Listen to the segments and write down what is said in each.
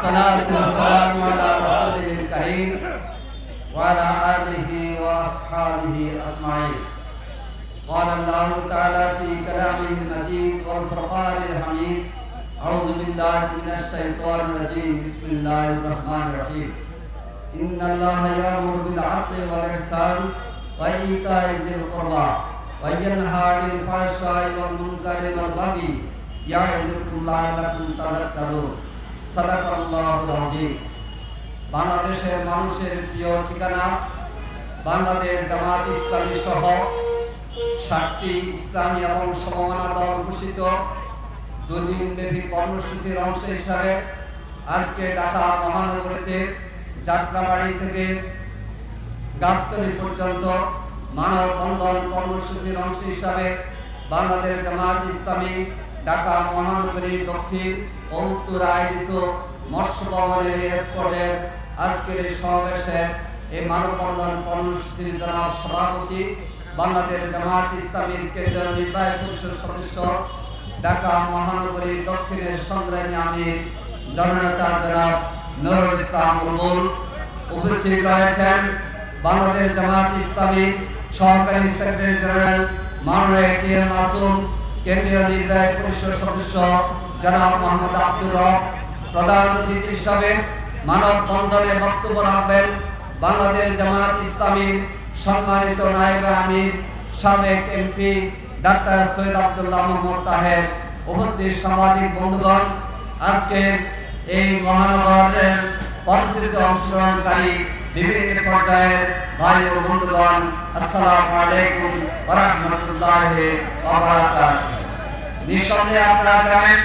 والصلاة والسلام على رسوله الكريم وعلى آله وأصحابه أجمعين. قال الله تعالى في كلامه المجيد والفرقان الحميد أعوذ بالله من الشيطان الرجيم. بسم الله الرحمن الرحيم. إن الله يأمر بالعدل والإحسان وإيتاء ذي القربى وينهى عن الفحشاء والمنكر والبغي يعظكم لعلكم تذكرون. বাংলাদেশের মানুষের প্রিয় ঠিকানা বাংলাদেশ জামাত ইসলামী সহ ষাটটি ইসলামী এবং সমমানা দল ঘোষিত। দুদিন ব্যাপী কর্মসূচির অংশ হিসাবে আজকে ঢাকা মহানগরীতে যাত্রাবাড়ি থেকে গাবতলি পর্যন্ত মানববন্ধন কর্মসূচির অংশ হিসাবে বাংলাদেশ জামাত ইসলামী ঢাকা মহানগরী দক্ষিণ ও উত্তর আয়োজিত মৎস্য ভবনের স্পটের আজকের এই সমাবেশে এই মানববন্ধন কর্মসূচির জনাব সভাপতি বাংলাদেশ জামাত ইসলামীর কেন্দ্রীয় নির্বাহী পরিষদ সদস্য ঢাকা মহানগরী দক্ষিণের সংগ্রামী আমির, জননেতা জনাব নুরুল ইসলাম বুলবুল উপস্থিত রয়েছেন। বাংলাদেশ জামাত ইসলামী সহকারী সেক্রেটারি জেনারেল মাননীয় এটিএম মাসুম কেন্দ্রীয় নির্বাহী পরিষদ সদস্য জনাব মোহাম্মদ আব্দুর রব, প্রধান অতিথি হিসাবে মানব বন্ধনে বক্তব্য রাখবেন বাংলাদেশ জামাত ইসলামীর সম্মানিত নায়েব আমির, সাবেক এমপি ডাক্তার সৈয়দ আব্দুল্লাহ মোহাম্মদ তাহের উপস্থিত সাংবাদিক বন্ধুগণ, আজকের এই মহানগরের কর্মসূচিতে অংশগ্রহণকারী বিভিন্ন পর্যায়ের ভাই ও বন্ধুগণ আসসালামু আলাইকুম ওয়া রাহমাতুল্লাহি ওয়া বারাকাতুহু। নিঃসন্দেহে আপনারা জানেন,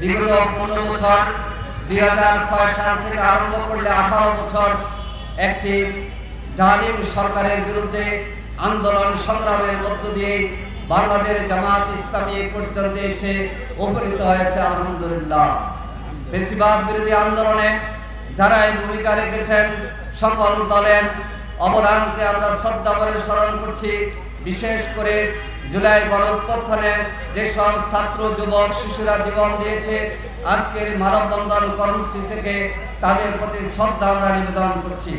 বিগত পনেরো বছর, দুই সাল থেকে আরম্ভ করলে আঠারো বছর একটি জালিম সরকারের বিরুদ্ধে আন্দোলন সংগ্রামের মধ্য দিয়ে বাংলাদেশ জামাত ইসলামী পর্যন্ত এসে উপনীত হয়েছে, আলহামদুলিল্লাহ। বেশিরভাগ বিরোধী আন্দোলনে যারা এই ভূমিকা রেখেছেন, সকল দলের অবদানকে আমরা শ্রদ্ধা করে স্মরণ করছি। বিশেষ করে জুলাই গণঅভ্যুত্থানে যেসব ছাত্র, যুবক, শিশুরা জীবন দিয়েছে, আজকের মানববন্ধন কর্মসূচি থেকে তাদের প্রতি শ্রদ্ধা আমরা নিবেদন করছি।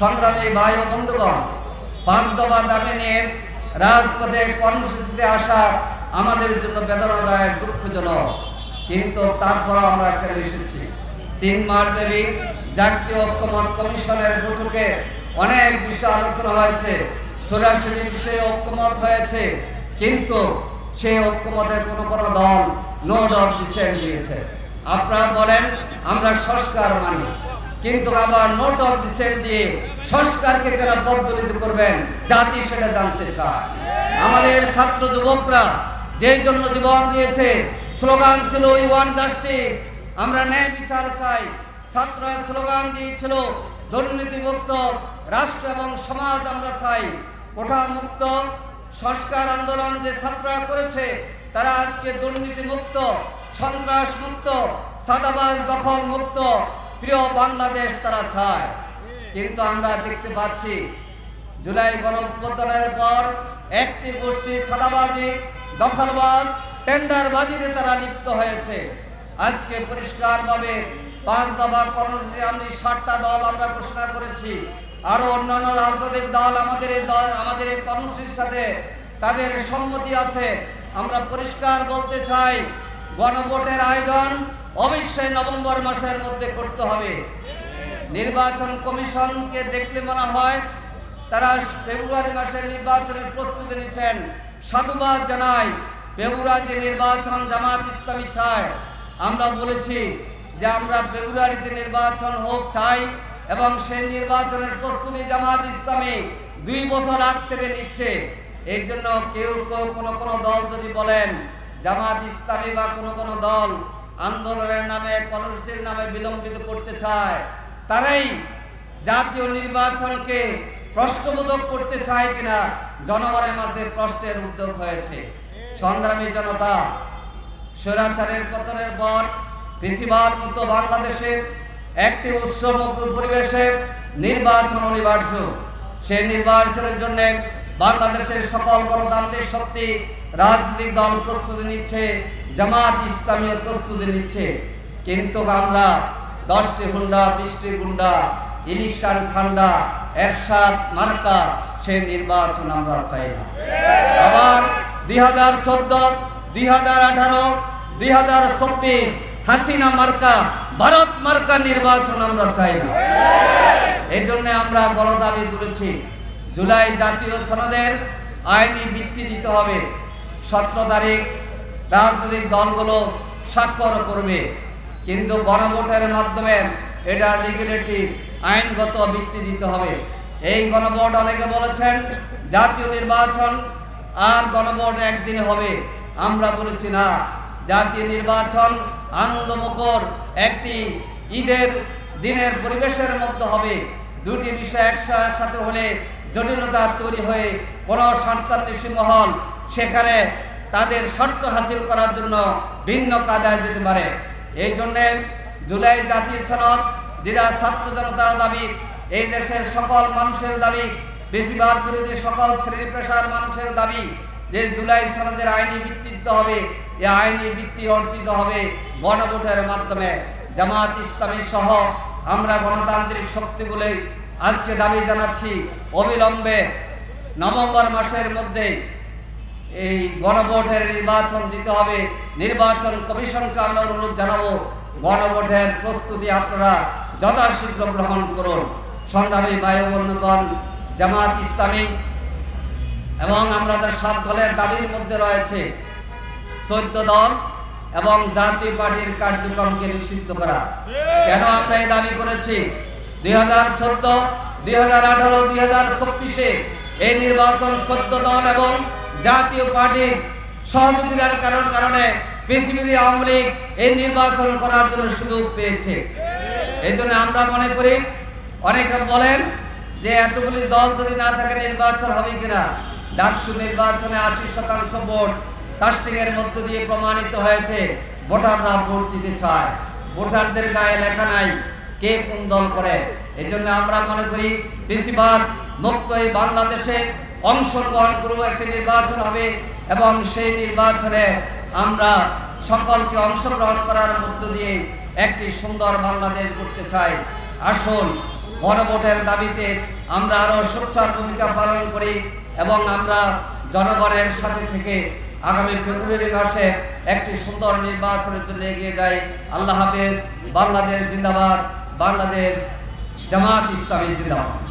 সংগ্রামী ভাই ও বন্ধুগণ, পাঁচ দফা দাবি নিয়ে রাজপথে কর্মসূচিতে আসা আমাদের জন্য বেদনাদায়ক, দুঃখজনক। কিন্তু তারপর আমরা এখানে এসেছি। তিন মাস দেবী জাতীয় ঐক্যমত কমিশনের বৈঠকে অনেক বিষয় আলোচনা হয়েছে। ছোড়াছড়ি বিষয়ে ঐক্যমত হয়েছে। কিন্তু সেই ঐক্যমতের কোনো কোনো দল নোট অফ ডিসেন্ট দিয়েছে। আপনারা বলেন, আমরা সংস্কার মানি। কিন্তু আবার নোট অফ ডিসেন্ট দিয়ে সংস্কারকে কেন পদ্ধতিত করবেন? জাতি সেটা জানতে চায়। আমাদের ছাত্র যুবকরা যেই জন্য জীবন দিয়েছে, স্লোগান ছিল উই ওয়ান জাস্টিস আমরা ন্যায় বিচার চাই। ছাত্ররা স্লোগান দিয়েছিল, দুর্নীতিমুক্ত রাষ্ট্র এবং সমাজ আমরা চাই। কোঠা মুক্ত সংস্কার আন্দোলন যে ছাত্ররা করেছে, তারা আজকে দুর্নীতিমুক্ত সন্ত্রাস মুক্ত সাদাবাজ দখল মুক্ত প্রিয় বাংলাদেশ তারা চায়। কিন্তু আমরা দেখতে পাচ্ছি, জুলাই গণঅভ্যুত্থানের পর একটি গোষ্ঠী সাদাবাজি, দখলবাজ, টেন্ডারবাজিতে তারা লিপ্ত হয়েছে। আজকে পরিষ্কারভাবে পাঁচ দফার কর্মসূচি আমি ষাটটা দল আমরা ঘোষণা করেছি। আরও অন্যান্য রাজনৈতিক দল আমাদের এই দল, আমাদের এই কর্মসূচির সাথে তাদের সম্মতি আছে। আমরা পরিষ্কার বলতে চাই, গণভোটের আয়োজন অবশ্যই নভেম্বর মাসের মধ্যে করতে হবে। নির্বাচন কমিশনকে দেখলে মনে হয় তারা ফেব্রুয়ারি মাসের নির্বাচনের প্রস্তুতি নিচ্ছেন। সাধুবাদ জানাই ফেব্রুয়ারিতে নির্বাচন জামাত ইসলামী চায়। আমরা বলেছি যে আমরা ফেব্রুয়ারিতে নির্বাচন হোক চাই এবং সেই নির্বাচনের প্রস্তুতি জামাত ইসলামী দুই বছর আগ থেকে নিচ্ছে। এই জন্য কেউ কেউ কোনো কোনো দল যদি বলেন জামাত ইসলামী বা কোনো কোনো দল আন্দোলনের নামে কর্মসূচির নামে বিলম্বিত করতে চায়, তারাই জাতীয় নির্বাচনকে প্রশ্নবোধক করতে চায় কিনা জনগণের মাঝে প্রশ্নের উদ্যোগ হয়েছে। সংগ্রামী জনতা, স্বৈরাচারের পতনের পর বেশিরভাগ মতো বাংলাদেশে একটি উৎসবমুখর পরিবেশে নির্বাচন অনিবার্য। সেই নির্বাচনের জন্য বাংলাদেশের সকল গণতান্ত্রিক শক্তি, রাজনৈতিক দল প্রস্তুতি নিচ্ছে, জামাত ইসলামীয় প্রস্তুতি নিচ্ছে। কিন্তু আমরা দশটি হুন্ডা, বিশটি গুন্ডা, ইলিশান ঠান্ডা, এরশাদ মার্কা, সে নির্বাচন আমরা চাই না। আবার দুই হাজার চোদ্দ, দুই হাজার আঠারো, দুই হাজার চব্বিশ হাসিনা মার্কা, ভারত মার্কা নির্বাচন আমরা চাই না। এই জন্য আমরা গণদাবি তুলেছি। জুলাই জাতীয় সনদের আইনি ভিত্তি দিতে হবে। সতেরো তারিখ রাজনৈতিক দলগুলো স্বাক্ষর করবে। কিন্তু গণভোটের মাধ্যমে এটা লিগেলিটি আইনগত ভিত্তি দিতে হবে। এই গণভোট অনেকে বলেছেন, জাতীয় নির্বাচন আর গণভোট একদিনে হবে। আমরা বলেছি না। জাতীয় নির্বাচন আনন্দমুখর। একটি ঈদের দিনের পরিবেশের মধ্যে হবে। দুটি বিষয় একসাথে হলে জটিলতা তৈরি হয়ে কোনো সন্তান্বেষী মহল সেখানে তাদের শর্ত হাসিল করার জন্য ভিন্ন কাজায় যেতে পারে। এই জন্যে জুলাই জাতীয় সনদ, যেটা ছাত্র জনতার দাবি, এই দেশের সকল মানুষের দাবি, বেশিরভাগ বিরোধী সকল শ্রেণি পেশার মানুষের দাবি যে জুলাই সনদের আইনি ভিত্তি হবে এই আইনি ভিত্তি অর্জিত হবে গণভোটের মাধ্যমে। জামাত ইসলামী সহ আমরা গণতান্ত্রিক শক্তিগুলো আজকে দাবি জানাচ্ছি, অবিলম্বে নভেম্বর মাসের মধ্যে এই গণভোটের নির্বাচন দিতে হবে। নির্বাচন কমিশনকে আমরা অনুরোধ জানাব, গণভোটের প্রস্তুতি আপনারা যথাশীঘ্র গ্রহণ করুন। সংগ্রামী বায়ু বন্ধুগণ জামাত ইসলামী এবং আমাদের সাত দলের দাবির মধ্যে রয়েছে। চোদ্দ দল এবং জাতীয় পার্টির কার্যক্রমকে নিষিদ্ধ করা। কেন আমরা এই দাবি করেছি? দুই হাজার চোদ্দ, দুই হাজার আঠারো, দুই হাজার চব্বিশে এই নির্বাচন চোদ্দ দল এবং জাতীয় পার্টির সহযোগিতার কারণ কারণে পিসিবিদি আওয়ামী লীগ এই নির্বাচন করার জন্য সুযোগ পেয়েছে। এই জন্য আমরা মনে করি, অনেকে বলেন যে এতগুলি দল যদি না থাকে নির্বাচন হবে কিনা। ডাকসু নির্বাচনে আশি শতাংশ ভোট কাস্টিং এর মধ্য দিয়ে প্রমাণিত হয়েছে, ভোটাররা ভোট দিতে চায়। ভোটারদের গায়ে লেখা নাই কে কোন দল করে। এই জন্য আমরা মনে করি, বেশিরভাগ মুক্ত এই বাংলাদেশে অংশগ্রহণ করব, একটি নির্বাচন হবে এবং সেই নির্বাচনে আমরা সকলকে অংশগ্রহণ করার মধ্য দিয়ে একটি সুন্দর বাংলাদেশ করতে চাই। আসুন গণভোটের দাবিতে আমরা আরও সোচ্চার ভূমিকা পালন করি এবং আমরা জনগণের সাথে থেকে আগামী ফেব্রুয়ারি মাসে একটি সুন্দর নির্বাচনের জন্য এগিয়ে যাই। আল্লাহ হাফেজ, বাংলাদেশ জিন্দাবাদ, বাংলাদেশ জামাত ইসলামী জিন্দাবাদ।